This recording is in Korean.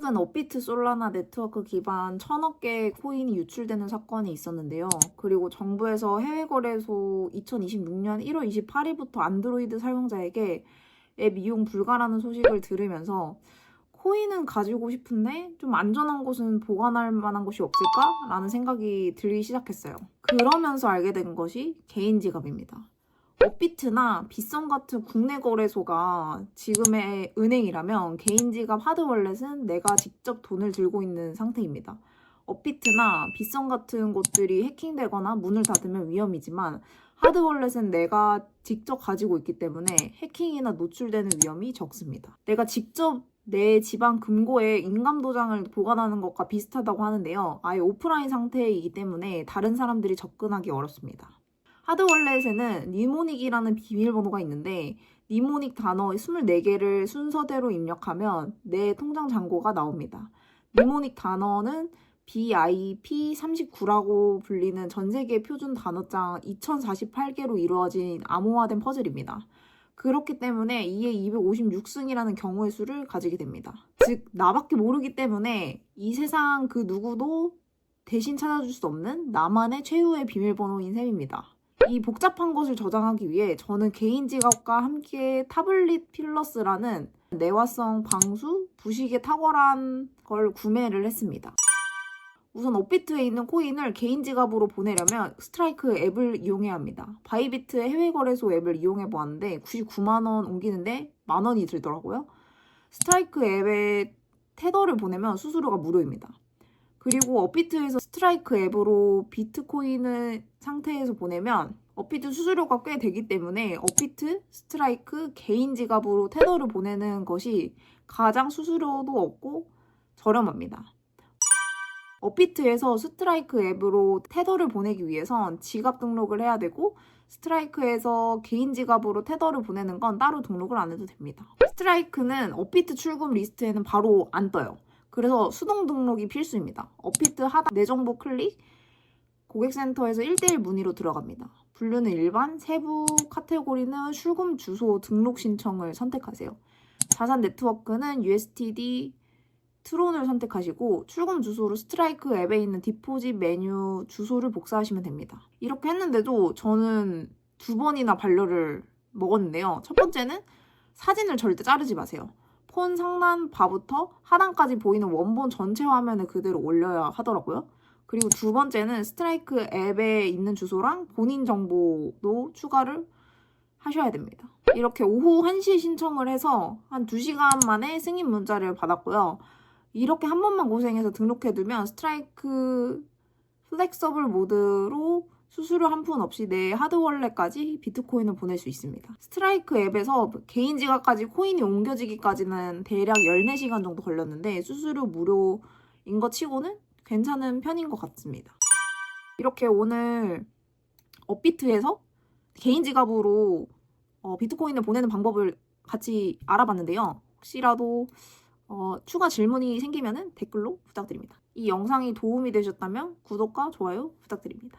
최근 업비트 솔라나 네트워크 기반 천억 개의 코인이 유출되는 사건이 있었는데요. 그리고 정부에서 해외 거래소 2026년 1월 28일부터 안드로이드 사용자에게 앱 이용 불가라는 소식을 들으면서 코인은 가지고 싶은데 좀 안전한 곳은 보관할 만한 곳이 없을까 라는 생각이 들기 시작했어요. 그러면서 알게 된 것이 개인 지갑입니다. 업비트나 빗썸 같은 국내 거래소가 지금의 은행이라면 개인 지갑 하드월렛은 내가 직접 돈을 들고 있는 상태입니다. 업비트나 빗썸 같은 곳들이 해킹되거나 문을 닫으면 위험이지만 하드월렛은 내가 직접 가지고 있기 때문에 해킹이나 노출되는 위험이 적습니다. 내가 직접 내 지방 금고에 인감 도장을 보관하는 것과 비슷하다고 하는데요. 아예 오프라인 상태이기 때문에 다른 사람들이 접근하기 어렵습니다. 하드월렛에는 니모닉이라는 비밀번호가 있는데 니모닉 단어 24개를 순서대로 입력하면 내 통장 잔고가 나옵니다. 니모닉 단어는 BIP39라고 불리는 전 세계 표준 단어장 2048개로 이루어진 암호화된 퍼즐입니다. 그렇기 때문에 이에 256승이라는 경우의 수를 가지게 됩니다. 즉, 나밖에 모르기 때문에 이 세상 그 누구도 대신 찾아줄 수 없는 나만의 최후의 비밀번호인 셈입니다. 이 복잡한 것을 저장하기 위해 저는 개인 지갑과 함께 타블릿 필러스라는 내화성 방수, 부식에 탁월한 걸 구매를 했습니다. 우선 업비트에 있는 코인을 개인 지갑으로 보내려면 스트라이크 앱을 이용해야 합니다. 바이비트의 해외 거래소 앱을 이용해 보았는데 99만 원 옮기는데 만 원이 들더라고요. 스트라이크 앱에 테더를 보내면 수수료가 무료입니다. 그리고 업비트에서 스트라이크 앱으로 비트코인을 상태에서 보내면 업비트 수수료가 꽤 되기 때문에 업비트, 스트라이크, 개인 지갑으로 테더를 보내는 것이 가장 수수료도 없고 저렴합니다. 업비트에서 스트라이크 앱으로 테더를 보내기 위해선 지갑 등록을 해야 되고 스트라이크에서 개인 지갑으로 테더를 보내는 건 따로 등록을 안 해도 됩니다. 스트라이크는 업비트 출금 리스트에는 바로 안 떠요. 그래서 수동 등록이 필수입니다. 업비트 하단 내 정보 클릭 고객센터에서 1대1 문의로 들어갑니다. 분류는 일반, 세부 카테고리는 출금 주소 등록 신청을 선택하세요. 자산 네트워크는 USTD 트론을 선택하시고 출금 주소로 스트라이크 앱에 있는 디포짓 메뉴 주소를 복사하시면 됩니다. 이렇게 했는데도 저는 두 번이나 반려를 먹었는데요. 첫 번째는 사진을 절대 자르지 마세요. 폰 상단 바부터 하단까지 보이는 원본 전체 화면을 그대로 올려야 하더라고요. 그리고 두 번째는 스트라이크 앱에 있는 주소랑 본인 정보도 추가를 하셔야 됩니다. 이렇게 오후 1시 신청을 해서 한 2시간 만에 승인 문자를 받았고요. 이렇게 한 번만 고생해서 등록해두면 스트라이크 플렉서블 모드로 수수료 한 푼 없이 내 하드월렛까지 비트코인을 보낼 수 있습니다. 스트라이크 앱에서 개인 지갑까지 코인이 옮겨지기까지는 대략 14시간 정도 걸렸는데 수수료 무료인 것 치고는 괜찮은 편인 것 같습니다. 이렇게 오늘 업비트에서 개인 지갑으로 어, 비트코인을 보내는 방법을 같이 알아봤는데요. 혹시라도 어, 추가 질문이 생기면 댓글로 부탁드립니다. 이 영상이 도움이 되셨다면 구독과 좋아요 부탁드립니다.